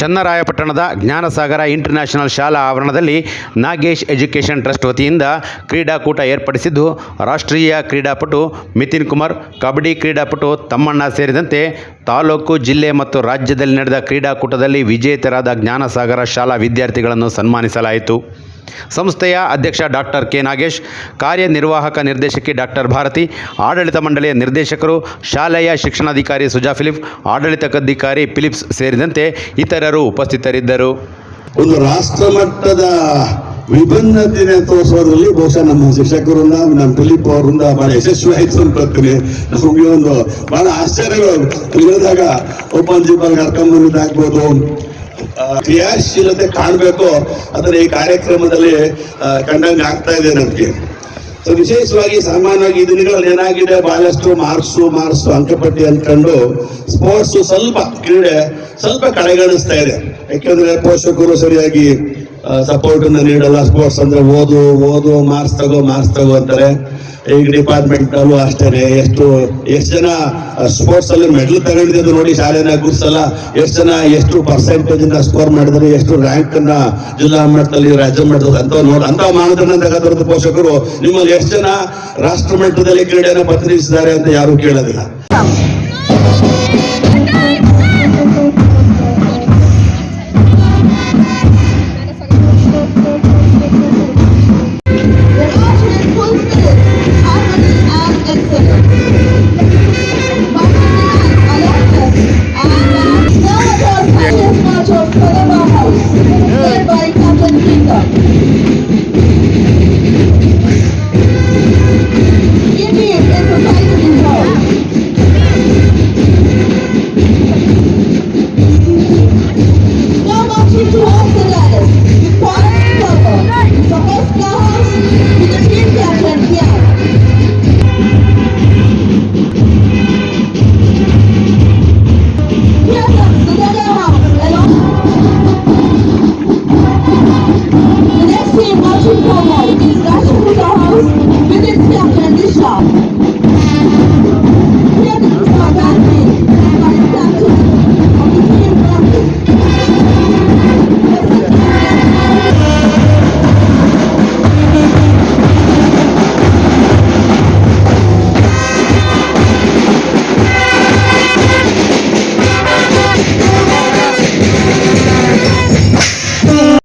ಚನ್ನರಾಯಪಟ್ಟಣದ Jnanasagara international ಶಾಲಾ ಆವರಣದಲ್ಲಿ Nagesh education trust ವತಿಯಿಂದ ಕ್ರೀಡಾಕೂಟ ಏರ್ಪಡಿಸಿದ್ದು, ರಾಷ್ಟ್ರೀಯ ಕ್ರೀಡಾಪಟು ಮಿಥಿನ್ ಕುಮಾರ್, ಕಬಡ್ಡಿ ಕ್ರೀಡಾಪಟು ತಮ್ಮಣ್ಣ ಸೇರಿದಂತೆ ತಾಲೂಕು, ಜಿಲ್ಲೆ ಮತ್ತು ರಾಜ್ಯದಲ್ಲಿ ನಡೆದ ಕ್ರೀಡಾಕೂಟದಲ್ಲಿ ವಿಜೇತರಾದ ಜ್ಞಾನಸಾಗರ ಶಾಲಾ ವಿದ್ಯಾರ್ಥಿಗಳನ್ನು ಸನ್ಮಾನಿಸಲಾಯಿತು. ಸಂಸ್ಥೆಯ ಅಧ್ಯಕ್ಷ ಡಾಕ್ಟರ್ ಕೆ ನಾಗೇಶ್ ಕಾರ್ಯನಿರ್ವಾಹಕ ನಿರ್ದೇಶಕಿ ಡಾಕ್ಟರ್ ಭಾರತಿ ಆಡಳಿತ ಮಂಡಳಿಯ ನಿರ್ದೇಶಕರು ಶಾಲೆಯ ಶಿಕ್ಷಣಾಧಿಕಾರಿ ಸುಜಾ ಫಿಲಿಪ್ ಆಡಳಿತಾಧಿಕಾರಿ ಫಿಲಿಪ್ಸ್ ಸೇರಿದಂತೆ ಇತರರು ಉಪಸ್ಥಿತರಿದ್ದರು. ಒಂದು ರಾಷ್ಟ್ರ ಮಟ್ಟದ ವಿಭಿನ್ನ ತೋರಿಸೋದ್ರಲ್ಲಿ ಬಹುಶಃ ನಮ್ಮ ಶಿಕ್ಷಕರಿಂದ ನಮ್ಮ ಫಿಲಿಪ್ ಅವರಿಂದ ಬಹಳ ಯಶಸ್ವಿ ಆಯ್ತು ಅನ್ಕೊಳ್ತೀನಿ ನಮಗೆ ಒಂದು ಬಹಳ ಆಶ್ಚರ್ಯಗಳು. ತಿಳಿದಾಗ ಒಬ್ಬ ಜೀವನ ಕರ್ಕೊಂಡ್ ಬಂದಿದ್ದಾಗ್ಬೋದು. ಆ, ಕ್ರಿಯಾಶೀಲತೆ ಕಾಣಬೇಕು ಅದನ್ನ ಈ ಕಾರ್ಯಕ್ರಮದಲ್ಲಿ ಕಂಡಂಗೆ ಆಗ್ತಾ ಇದೆ ನಮಗೆ. ಸೊ ವಿಶೇಷವಾಗಿ ಸಾಮಾನ್ಯವಾಗಿ ಈ ದಿನಗಳಲ್ಲಿ ಏನಾಗಿದೆ? ಬಹಳಷ್ಟು ಮಾರ್ಕ್ಸು ಮಾರ್ಕ್ಸು ಅಂಕಪಟ್ಟಿ ಅಂದ್ಕೊಂಡು ಸ್ಪೋರ್ಟ್ಸ್ ಸ್ವಲ್ಪ ಕ್ರೀಡೆ ಸ್ವಲ್ಪ ಕಡೆಗಣಿಸ್ತಾ ಇದೆ. ಯಾಕೆಂದ್ರೆ ಪೋಷಕರು ಸರಿಯಾಗಿ ಸಪೋರ್ಟ್ ಅನ್ನ ನೀಡಲ್ಲ. ಸ್ಪೋರ್ಟ್ಸ್ ಅಂದ್ರೆ ಓದು ಓದು ಮಾರ್ಕ್ಸ್ ತಗೋ ಮಾರ್ಕ್ಸ್ ತಗೋ ಅಂತಾರೆ. ಈಗ ಡಿಪಾರ್ಟ್ಮೆಂಟ್ ನಲ್ಲೂ ಅಷ್ಟೇ ಎಷ್ಟು ಎಷ್ಟು ಜನ ಸ್ಪೋರ್ಟ್ಸ್ ಅಲ್ಲಿ ಮೆಡಲ್ ತಗೊಂಡಿದ್ದು ನೋಡಿ ಶಾಲೆನ ಗುರ್ಸಲ್ಲ. ಎಷ್ಟು ಜನ, ಎಷ್ಟು ಪರ್ಸೆಂಟೇಜ್ ಇಂದ ಸ್ಕೋರ್ ಮಾಡಿದ್ರೆ ಎಷ್ಟು ರ್ಯಾಂಕ್ ಅನ್ನ ಜಿಲ್ಲಾ ಮಟ್ಟದಲ್ಲಿ ರಾಜ್ಯ ಮಟ್ಟದಲ್ಲಿ ಅಂತ ನೋಡಿ ಅಂತ ಮಾನದಂಡ ತಗೋದ್ರದ್ದು ಪೋಷಕರು ನಿಮ್ಮಲ್ಲಿ ಎಷ್ಟು ಜನ ರಾಷ್ಟ್ರ ಮಟ್ಟದಲ್ಲಿ ಕ್ರೀಡೆಯನ್ನು ಪ್ರತಿನಿಧಿಸಿದ್ದಾರೆ ಅಂತ ಯಾರು ಕೇಳೋದಿಲ್ಲ.